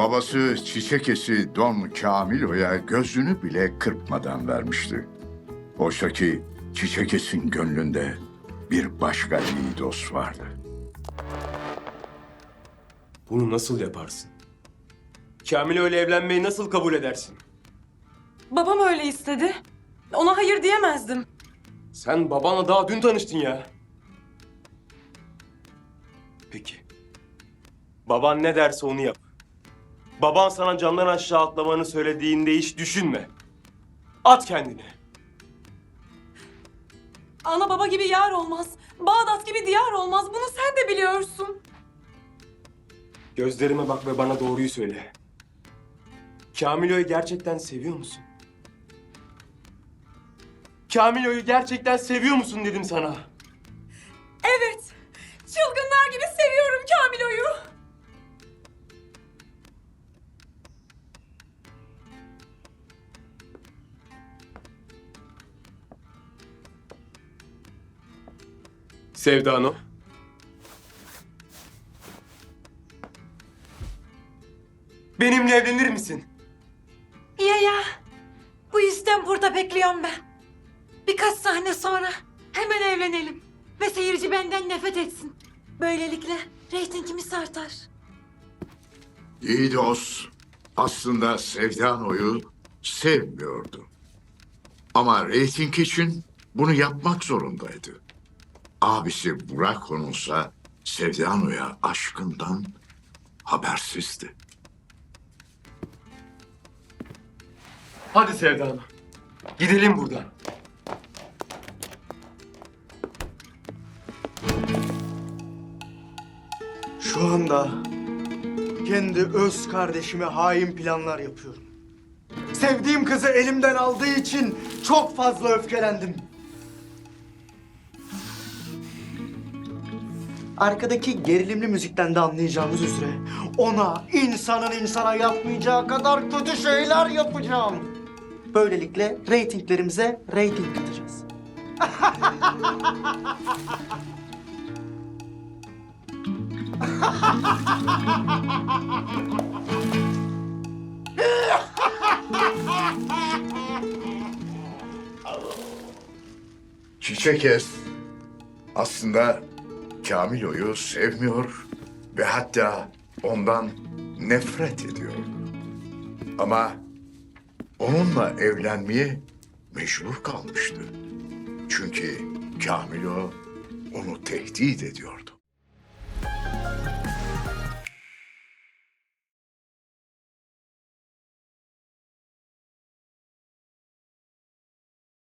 Babası çiçekesi Don Camilo'ya gözünü bile kırpmadan vermişti. Oysa ki çiçekesin gönlünde bir başka Lidos vardı. Bunu nasıl yaparsın? Kamil öyle evlenmeyi nasıl kabul edersin? Babam öyle istedi. Ona hayır diyemezdim. Sen babanla daha dün tanıştın ya. Peki. Baban ne derse onu yap. Baban sana camdan aşağı atlamanı söylediğinde hiç düşünme. At kendini. Ana baba gibi yar olmaz. Bağdat gibi diyar olmaz. Bunu sen de biliyorsun. Gözlerime bak ve bana doğruyu söyle. Kamilo'yu gerçekten seviyor musun? Kamilo'yu gerçekten seviyor musun dedim sana. Evet. Çılgınlar gibi seviyorum Kamilo'yu. Sevda Hanım. Benimle evlenir misin? Ya ya. Bu yüzden burada bekliyorum ben. Birkaç sahne sonra hemen evlenelim. Ve seyirci benden nefret etsin. Böylelikle reytingimiz artar. Lidos aslında Sevdano'yu sevmiyordu. Ama reyting için bunu yapmak zorundaydı. Abisi Burak onunsa Sevdano'ya aşkından habersizdi. Hadi Sevda Hanım. Gidelim buradan. Şu anda kendi öz kardeşime hain planlar yapıyorum. Sevdiğim kızı elimden aldığı için çok fazla öfkelendim. Arkadaki gerilimli müzikten de anlayacağınız üzere ona insanın insana yapmayacağı kadar kötü şeyler yapacağım. Böylelikle reytinglerimize reyting katacağız. Çiçekes aslında Camilo'yu sevmiyor ve hatta ondan nefret ediyor. Ama onunla evlenmeye mecbur kalmıştı. Çünkü Camilo onu tehdit ediyordu.